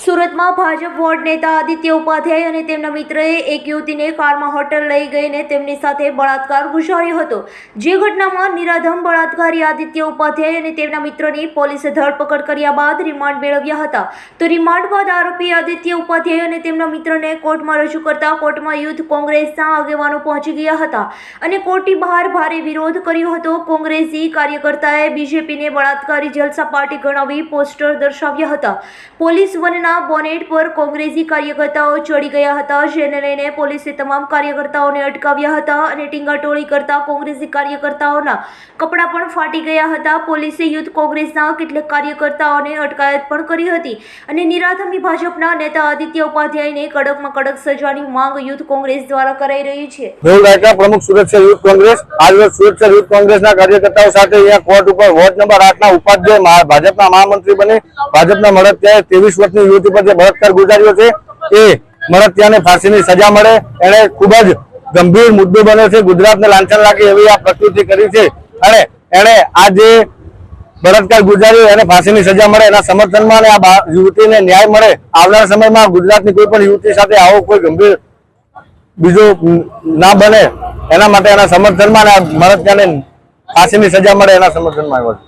સુરતમાં ભાજપ વોર્ડ નેતા આદિત્ય ઉપાધ્યાય અને તેમના મિત્રએ એક યુવતીને કારમાં હોટલ લઈ ગઈને તેમની સાથે બળાત્કાર ગુજાર્યો હતો. જે ઘટનામાં નિરાધમ, બળાત્કારી આદિત્ય ઉપાધ્યાય અને તેમના મિત્રની પોલીસે ધરપકડ કર્યા બાદ રિમાન્ડ મેળવ્યા હતા. તો રિમાન્ડ બાદ આરોપી આદિત્ય ઉપાધ્યાય અને તેમના મિત્રને કોર્ટમાં રજૂ કરતા કોર્ટમાં યુથ કોંગ્રેસના આગેવાનો પહોંચી ગયા હતા અને કોર્ટની બહાર ભારે વિરોધ કર્યો હતો. કોંગ્રેસી કાર્યકર્તાએ બીજેપીને બળાત્કારી જલસા પાર્ટી ગણાવી પોસ્ટર દર્શાવ્યા હતા. પોલીસ વનના બોનેટ પર કોંગ્રેસી કાર્યકર્તાઓ ચડી ગયા હતા, જેને લઈને પોલીસે તમામ કાર્યકર્તાઓને અટકાવ્યા હતા અને ટીંગાટોળી કરતા કોંગ્રેસી કાર્યકર્તાઓના કપડાં પણ ફાટી ગયા હતા. પોલીસે યુથ કોંગ્રેસના કેટલાક કાર્યકર્તાઓને અટકાયત પણ કરી હતી અને નિરાધમી ભાજપના નેતા આદિત્ય ઉપાધ્યાયને કડકમાં કડક સજાની માંગ યુથ કોંગ્રેસ દ્વારા કરાઈ રહી છે. પ્રમુખ શહેર યુથ કોંગ્રેસ, આજરોજ શહેર યુથ કોંગ્રેસના કાર્યકર્તાઓ સાથે અહીંયા કોર્ટ ઉપર વોર્ડ નંબર આઠના ઉપાધ્યાય ભાજપના મહામંત્રી બની. ભાજપના મળતિયાએ ત્રેવીસ વર્ષની યુવતી પર જે બળાત્કાર ગુજાર્યો છે, એ મળતિયાને ફાંસીની સજા મળે. એને ખૂબ જ ગંભીર મુદ્દો બન્યો છે. ગુજરાતને લાંછન લાગે એવી આ પ્રકૃતિ કરી છે. અને એને આ જે બળાત્કાર ગુજાર્યો એને ફાંસીની સજા મળે, એના સમર્થનમાં આ યુવતીને ન્યાય મળે. આવનારા સમયમાં ગુજરાતની કોઈ પણ યુવતી સાથે આવો કોઈ ગંભીર બીજો ના બને, એના માટે એના સમર્થનમાં અને આ ફાંસીની સજા મળે એના સમર્થનમાં આવ્યો